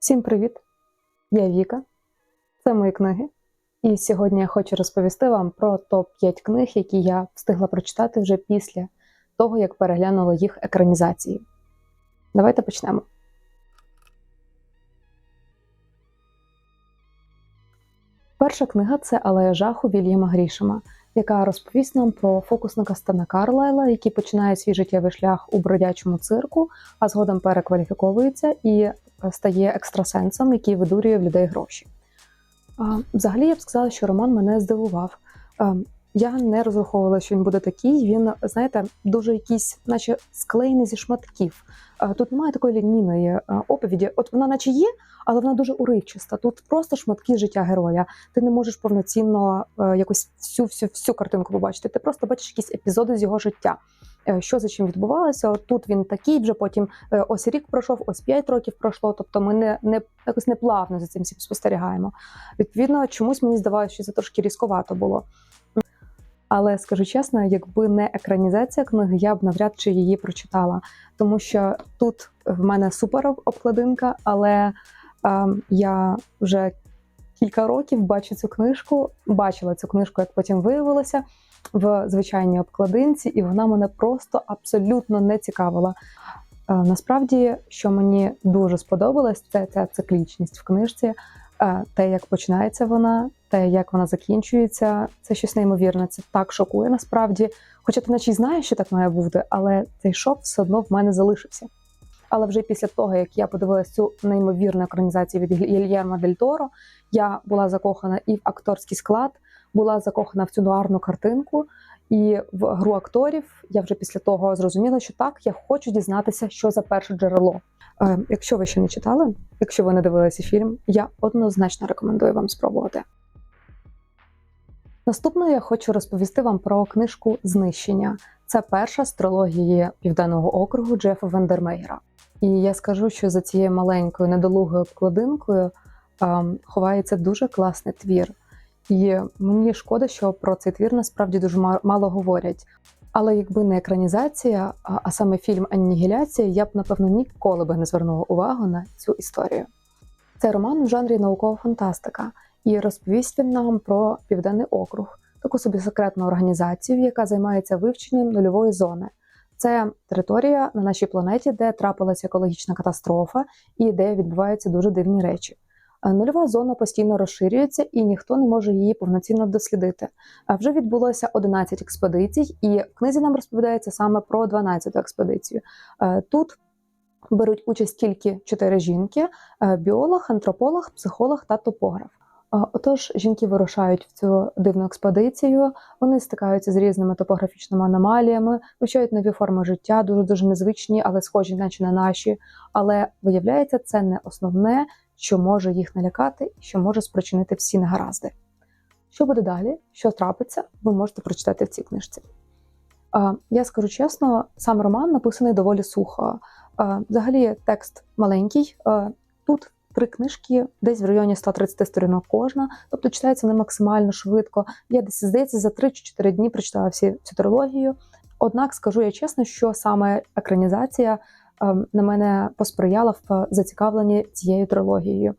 Всім привіт! Я Віка. Це мої книги. І сьогодні я хочу розповісти вам про топ-5 книг, які я встигла прочитати вже після того, як переглянула їх екранізації. Давайте почнемо. Перша книга це Алея жаху Вільяма Грішема, яка розповість нам про фокусника Стана Карлайла, який починає свій життєвий шлях у бродячому цирку, а згодом перекваліфіковується і стає екстрасенсом, який видурює в людей гроші. Взагалі я б сказала, що роман мене здивував. Я не розраховувала, що він буде такий. Він, знаєте, дуже якийсь, наче склеєний зі шматків. Тут немає такої лінійної оповіді. От вона, наче є, але вона дуже уривчаста. Тут просто шматки життя героя. Ти не можеш повноцінно е, якось всю всю всю картинку побачити. Ти просто бачиш якісь епізоди з його життя. Е, Що за чим відбувалося? Тут він такий, вже потім е, ось рік пройшов, ось п'ять років пройшло. Тобто ми не, не якось не плавно за цим всім спостерігаємо. Відповідно, чомусь мені здавалося, що це трошки різковато було. Але скажу чесно, якби не екранізація книги, я б навряд чи її прочитала, тому що тут в мене супер обкладинка, але ем, я вже кілька років бачу цю книжку, бачила цю книжку, як потім виявилося, в звичайній обкладинці, і вона мене просто абсолютно не цікавила. Е, Насправді, що мені дуже сподобалось, це ця циклічність в книжці. Е, Те, як починається вона, те, як вона закінчується, це щось неймовірне. Це так шокує насправді. Хоча ти наче й знаєш, що так має бути, але цей шок все одно в мене залишився. Але вже після того, як я подивилася цю неймовірну екранізацію від Гільєрма Дель Торо, я була закохана і в акторський склад, була закохана в цю нуарну картинку і в гру акторів. Я вже після того зрозуміла, що так, я хочу дізнатися, що за перше джерело. Е, якщо ви ще не читали, якщо ви не дивилися фільм, я однозначно рекомендую вам спробувати. Наступною я хочу розповісти вам про книжку Знищення. Це перша з трилогії Південного округу Джефа Вендермейера. І я скажу, що за цією маленькою недолугою обкладинкою ем, ховається дуже класний твір. І мені шкода, що про цей твір насправді дуже мало говорять. Але якби не екранізація, а, саме фільм Анігіляція, я б напевно ніколи би не звернула увагу на цю історію. Це роман в жанрі наукова фантастика, і розповість він нам про південний округ, таку собі секретну організацію, яка займається вивченням нульової зони. Це територія на нашій планеті, де трапилася екологічна катастрофа і де відбуваються дуже дивні речі. Е, Нульова зона постійно розширюється, і ніхто не може її повноцінно дослідити. А вже відбулося 11 експедицій, і в книзі нам розповідається саме про 12-ту експедицію. Е, Тут беруть участь тільки чотири жінки: е, біолог, антрополог, психолог та топограф. Е, Отож, жінки вирушають в цю дивну експедицію. Вони стикаються з різними топографічними аномаліями, вивчають нові форми життя, дуже дуже незвичні, але схожі, наче на наші. Але виявляється, це не основне, що може їх налякати, що може спричинити всі негаразди. Що буде далі? Що трапиться, ви можете прочитати в цій книжці. Я скажу чесно, сам роман написаний доволі сухо. Взагалі, текст маленький. Тут три книжки, десь в районі 130 сторінок кожна, тобто читається не максимально швидко. Я десь здається за 3 чи 4 дні прочитала всі цю трилогію. Однак скажу я чесно, що саме екранізація на мене посприяла в зацікавленні цією трилогією.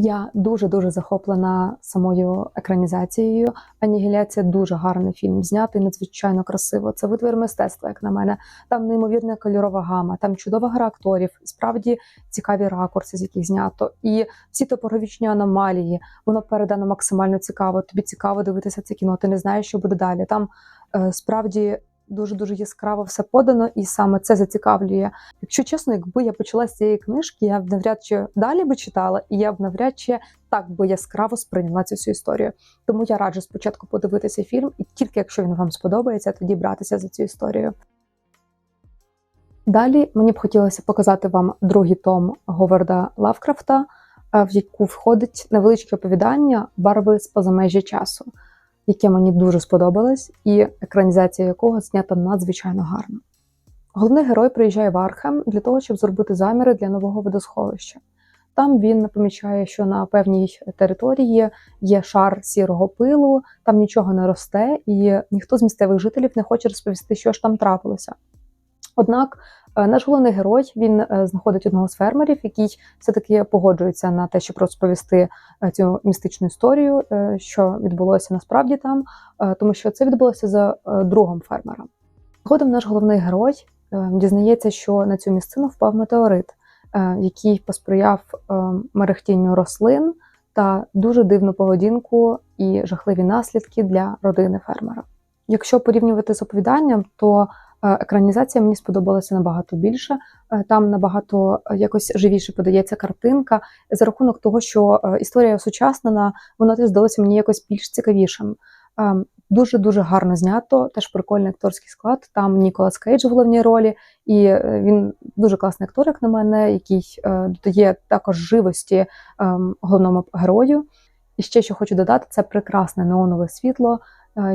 Я дуже дуже захоплена самою екранізацією. Анігіляція дуже гарний фільм, знятий надзвичайно красиво. Це витвір мистецтва, як на мене. Там неймовірна кольорова гама, там чудова гра акторів, справді цікаві ракурси, з яких знято. І всі топографічні аномалії, воно передано максимально цікаво. Тобі цікаво дивитися це кіно. Ти не знаєш, що буде далі. Там е, справді дуже дуже яскраво все подано, і саме це зацікавлює. Якщо чесно, якби я почала з цієї книжки, я б навряд чи далі би читала, і я б навряд чи так би яскраво сприйняла цю всю історію. Тому я раджу спочатку подивитися фільм, і тільки якщо він вам сподобається, тоді братися за цю історію. Далі мені б хотілося показати вам другий том Говарда Лавкрафта, е, в яку входить невеличке оповідання Барви з позамежжя часу, яке мені дуже сподобалось, і екранізація якого знята надзвичайно гарно. Головний герой приїжджає в Архем для того, щоб зробити заміри для нового водосховища. Там він помічає, що на певній території є шар сірого пилу, там нічого не росте, і ніхто з місцевих жителів не хоче розповісти, що ж там трапилося. Однак Наш головний герой він е, знаходить одного з фермерів, який все-таки погоджується на те, щоб розповісти е, цю містичну історію, е, що відбулося насправді там, е, тому що це відбулося за е, другом фермера. Згодом наш головний герой е, дізнається, що на цю місцину впав метеорит, е, який посприяв е, мерехтінню рослин та дуже дивну поведінку і жахливі наслідки для родини фермера. Якщо порівнювати з оповіданням, то е, екранізація мені сподобалася набагато більше. Е, Там набагато е, якось живіше подається картинка за рахунок того, що е, історія осучаснена, вона теж здалося мені якось більш цікавішим. Дуже дуже гарно знято, теж прикольний акторський склад. Там Ніколас Кейдж в головній ролі, і він дуже класний актор, як на мене, який додає також живості ем, головному герою. І ще що хочу додати, це прекрасне неонове світло,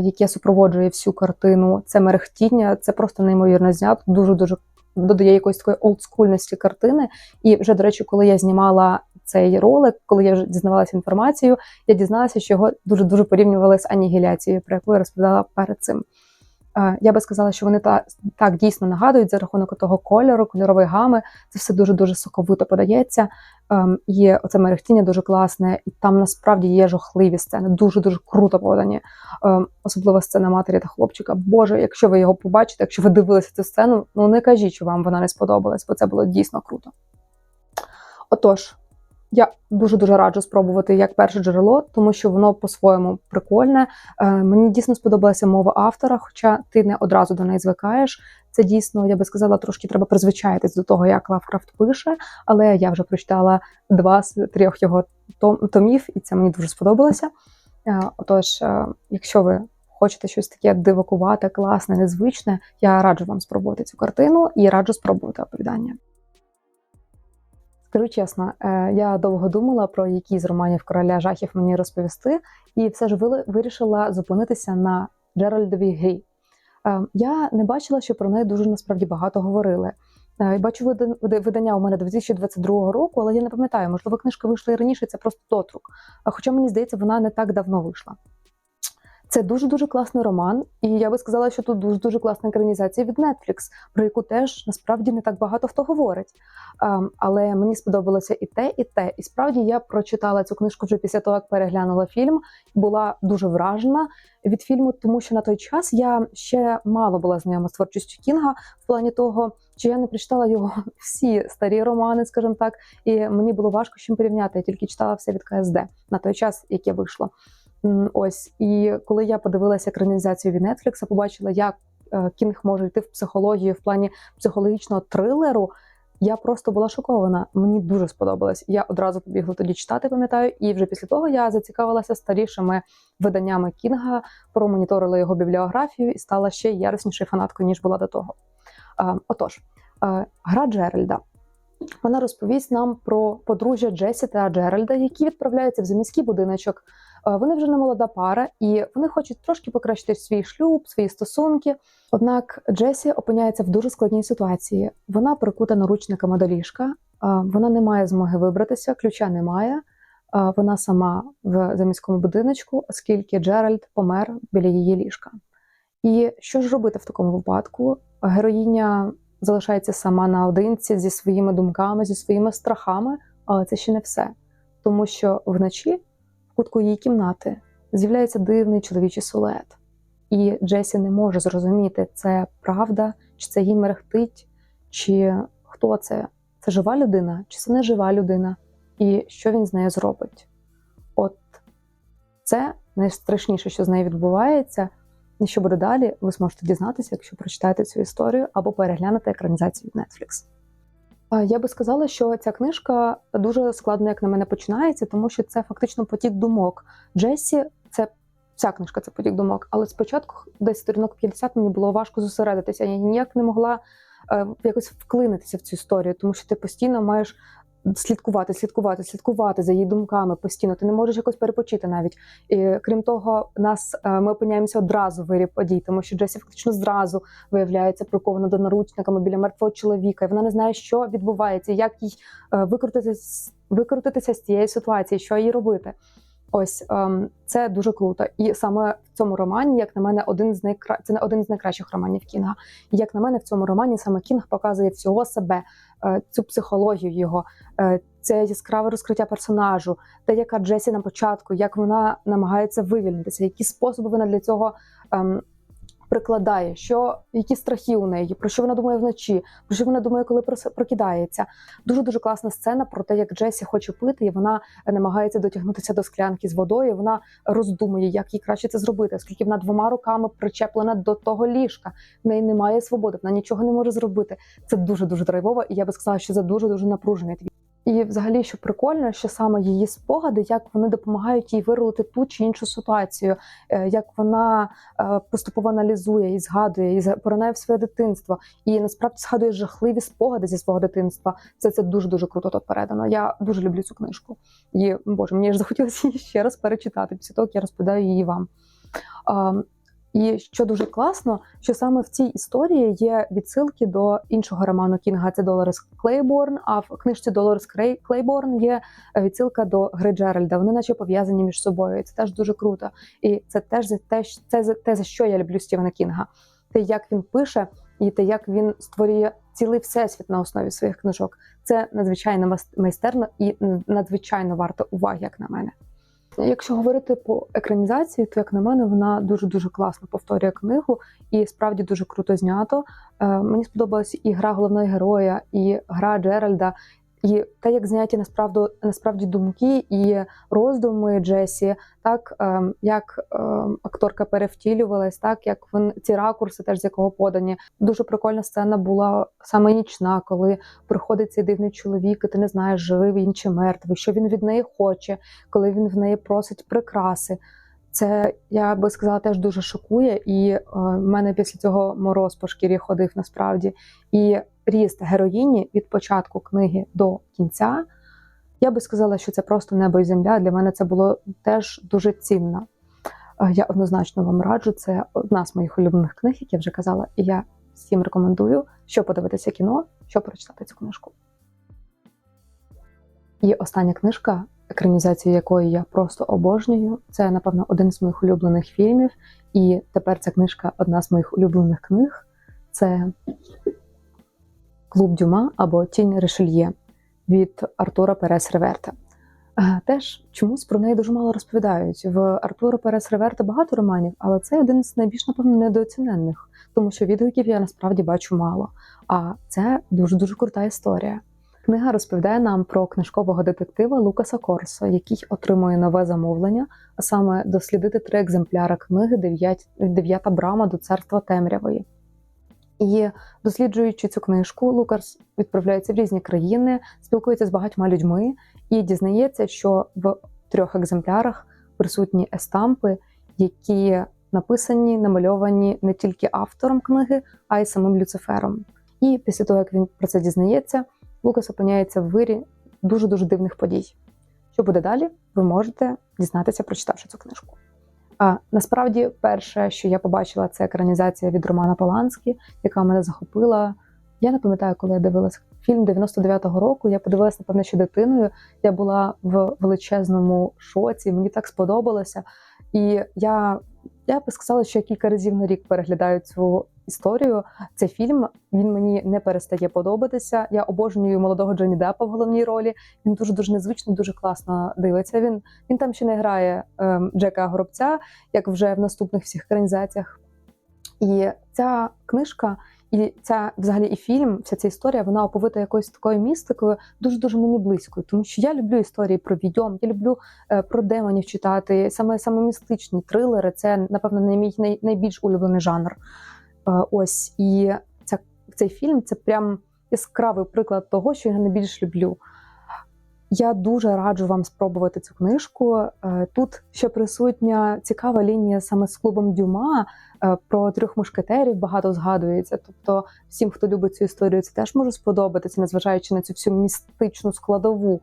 яке супроводжує всю картину. Це мерехтіння, це просто неймовірно знято. Дуже дуже додає якоїсь такої олдскульності картини. І вже, до речі, коли я знімала цей ролик, коли я вже дізнавалася інформацію, я дізналася, що його дуже дуже порівнювали з анігіляцією, про яку я розповідала перед цим. Я би сказала, що вони та так дійсно нагадують за рахунок того кольору, кольорової гами. Це все дуже дуже соковито подається. Ем, Є оце мерехтіння дуже класне, і там насправді є жахливі сцени, дуже дуже круто подані. Ем, Особливо сцена матері та хлопчика. Боже, якщо ви його побачите, якщо ви дивилися цю сцену, ну не кажіть, що вам вона не сподобалась, бо це було дійсно круто. Отож, я дуже дуже раджу спробувати як перше джерело, тому що воно по-своєму прикольне. Е, мені дійсно сподобалася мова автора, хоча ти не одразу до неї звикаєш. Це дійсно, я би сказала, трошки треба призвичаїтись до того, як Лавкрафт пише, але я вже прочитала два з трьох його томів, і це мені дуже сподобалося. Е, Отож, е, якщо ви хочете щось таке дивакувати, класне, незвичне, я раджу вам спробувати цю картину і раджу спробувати оповідання. Скажу чесно, е, я довго думала про які з романів короля жахів мені розповісти, і все ж вирішила зупинитися на Джеральдовій грі. Е, Я не бачила, що про неї дуже насправді багато говорили. Е, Бачу вида- вида- видання у мене 2022 року, але я не пам'ятаю, можливо, книжка вийшла і раніше, це просто дотрук. Хоча мені здається, вона не так давно вийшла. Це дуже дуже класний роман, і я би сказала, що тут дуже дуже класна екранізація від Netflix, про яку теж насправді не так багато хто говорить. Ем, але мені сподобалося і те, і те. І справді я прочитала цю книжку вже після того, як переглянула фільм. Була дуже вражена від фільму, тому що на той час я ще мало була знайома з творчістю Кінга в плані того, що я не прочитала його всі старі романи, скажімо так, і мені було важко з чим порівняти. Я тільки читала все від КСД на той час, яке вийшло. Ось і коли я подивилася екранізацію від Netflix, побачила, як е, Кінг може йти в психологію в плані психологічного трилеру. Я просто була шокована. Мені дуже сподобалось. Я одразу побігла тоді читати, пам'ятаю, і вже після того я зацікавилася старішими виданнями Кінга, промоніторила його бібліографію і стала ще яруснішою фанаткою, ніж була до того. Е, Отож, е, гра Джеральда. Вона розповість нам про подружжя Джесі та Джеральда, які відправляються в заміський будиночок. Е, Вони вже не молода пара, і вони хочуть трошки покращити свій шлюб, свої стосунки. Однак Джесі опиняється в дуже складній ситуації. Вона прикута наручниками до ліжка, е, вона не має змоги вибратися, ключа немає. е, Вона сама в заміському будиночку, оскільки Джеральд помер біля її ліжка. І що ж робити в такому випадку? Героїня залишається сама наодинці зі своїми думками, зі своїми страхами, але це ще не все. Тому що вночі в кутку її кімнати з'являється дивний чоловічий силует. І Джесі не може зрозуміти, це правда, чи це їй мерехтить, чи хто це? Це жива людина, чи це не жива людина, і що він з нею зробить. От це найстрашніше, що з нею відбувається. І що буде далі, ви зможете дізнатися, якщо прочитаєте цю історію або переглянете екранізацію від Netflix. Я би сказала, що ця книжка дуже складно, як на мене, починається, тому що це фактично потік думок. Джесі, це ця книжка це потік думок, але спочатку, десь сторінок 50, мені було важко зосередитися. Я ніяк не могла е, якось вклинитися в цю історію, тому що ти постійно маєш слідкувати, слідкувати, слідкувати за її думками постійно. Ти не можеш якось перепочити навіть. І крім того, нас е, ми опиняємося одразу в вирі подій, тому що Джесі фактично зразу виявляється прикована до наручниками біля мертвого чоловіка, і вона не знає, що відбувається, як їй е, викрутитися, викрутитися з цієї ситуації, що їй робити. Ось ем, це дуже круто. І саме в цьому романі, як на мене, один з найкра... це один з найкращих романів Кінга. І як на мене, в цьому романі саме Кінг показує всього себе, е, цю психологію його, е, це яскраве розкриття персонажу, те, яка Джесі на початку, як вона намагається вивільнитися, які способи вона для цього. Прикладає, що які страхи у неї, про що вона думає вночі, про що вона думає, коли прокидається. Дуже дуже класна сцена про те, як Джесі хоче пити, і вона намагається дотягнутися до склянки з водою. Вона роздумує, як їй краще це зробити, оскільки вона двома руками причеплена до того ліжка. В неї немає свободи, вона нічого не може зробити. Це дуже дуже драйвово, і я би сказала, що це дуже дуже напружений. І, взагалі, що прикольно, що саме її спогади, як вони допомагають їй вирулити ту чи іншу ситуацію, е, як вона е, поступово аналізує і згадує, і поринає в своє дитинство, і насправді згадує жахливі спогади зі свого дитинства. Це це дуже дуже круто тут передано. Я дуже люблю цю книжку. І боже, мені ж захотілося її ще раз перечитати після того, як я розповідаю її вам. І що дуже класно, що саме в цій історії є відсилки до іншого роману Кінга. Це Долорес Клейборн. А в книжці Долорес Клейборн є відсилка до Гри Джеральда. Вони наче пов'язані між собою. І Це теж дуже круто. І це теж за те, це за те, за що я люблю Стівена Кінга. Те, як він пише, і те, як він створює цілий всесвіт на основі своїх книжок. Це надзвичайно майстерно і надзвичайно варто уваги, як на мене. Якщо говорити по екранізації, то як на мене, вона дуже дуже класно повторює книгу і справді дуже круто знято. Е, Мені сподобалася і гра головного героя, і гра Джеральда, і те, як зняті насправді насправді думки і роздуми Джесі, так ем, як ем, акторка перевтілювалась, так як він ці ракурси, теж з якого подані. Дуже прикольна сцена була саме нічна, коли приходить цей дивний чоловік, і ти не знаєш, живий він чи мертвий, що він від неї хоче, коли він в неї просить прикраси. Це я би сказала теж дуже шокує, і е, в мене після цього мороз по шкірі ходив насправді. І ріст героїні від початку книги до кінця. Я би сказала, що це просто небо і земля. Для мене це було теж дуже цінно. Е, я однозначно вам раджу. Це одна з моїх улюблених книг, як я вже казала, і я всім рекомендую, що подивитися кіно, що прочитати цю книжку. І остання книжка екранізацію якої я просто обожнюю. Це, напевно, один з моїх улюблених фільмів. І тепер ця книжка одна з моїх улюблених книг. Це Клуб Дюма або Тінь Решельє від Артура Перес Реверта. Теж чомусь про неї дуже мало розповідають. В Артура Перес Реверта багато романів, але це один з найбільш, напевно, недооціненних, тому що відгуків я насправді бачу мало. А це дуже дуже крута історія. Книга розповідає нам про книжкового детектива Лукаса Корсо, який отримує нове замовлення, а саме дослідити три екземпляри книги Дев'ята брама до царства темрявої. І досліджуючи цю книжку, Лукас відправляється в різні країни, спілкується з багатьма людьми і дізнається, що в трьох екземплярах присутні естампи, які написані, намальовані не тільки автором книги, а й самим Люцифером. І після того, як він про це дізнається, Лукас опиняється в вирі дуже дуже дивних подій. Що буде далі, ви можете дізнатися, прочитавши цю книжку. А насправді, перше, що я побачила, це екранізація від Романа Поланські, яка мене захопила. Я не пам'ятаю, коли я дивилася фільм 99-го року. Я подивилася, напевно, що дитиною. Я була в величезному шоці, мені так сподобалося. І я я би сказала, що я кілька разів на рік переглядаю цю історію. Цей фільм він мені не перестає подобатися. Я обожнюю молодого Джонні Деппа в головній ролі. Він дуже дуже незвично, дуже класно дивиться. Він він там ще не грає ем, Джека Горобця, як вже в наступних всіх екранізаціях. І ця книжка і ця взагалі і фільм, вся ця історія, вона оповита якоюсь такою містикою, дуже дуже мені близькою. Тому що я люблю історії про відьом, я люблю е, про демонів читати. Саме саме містичні трилери це, напевно, не мій най, найбільш улюблений жанр. Е, ось і ця цей фільм це прям яскравий приклад того, що я найбільш люблю. Я дуже раджу вам спробувати цю книжку. Е, тут ще присутня цікава лінія саме з клубом Дюма е, про трьох мушкетерів багато згадується. Тобто, всім, хто любить цю історію, це теж може сподобатися, незважаючи на цю всю містичну складову.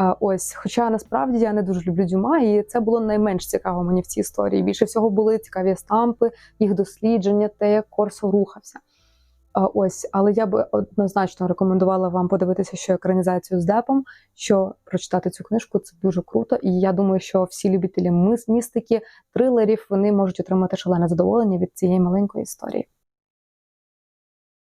Е, ось, хоча насправді я не дуже люблю Дюма, і це було найменш цікаво мені в цій історії. Більше всього були цікаві стампи, їх дослідження, те, як Корсо рухався. Ось, але я би однозначно рекомендувала вам подивитися, що екранізацію з Депом, що прочитати цю книжку це дуже круто. І я думаю, що всі любителі містики, трилерів вони можуть отримати шалене задоволення від цієї маленької історії.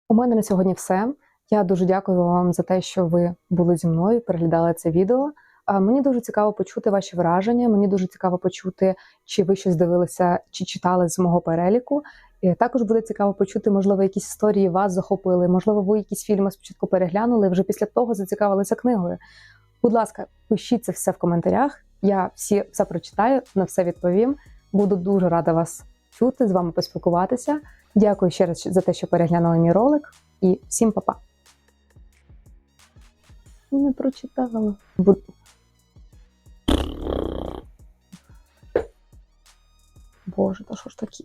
У мене на сьогодні все. Я дуже дякую вам за те, що ви були зі мною, переглядали це відео. Мені дуже цікаво почути ваші враження. Мені дуже цікаво почути, чи ви щось дивилися, чи читали з мого переліку. Також буде цікаво почути, можливо, якісь історії вас захопили, можливо, ви якісь фільми спочатку переглянули, вже після того зацікавилися книгою. Будь ласка, пишіть це все в коментарях. Я всі все прочитаю, на все відповім. Буду дуже рада вас чути, з вами поспілкуватися. Дякую ще раз за те, що переглянули мій ролик, і всім па-па. Не прочитала. Бу- Боже, та що ж таке?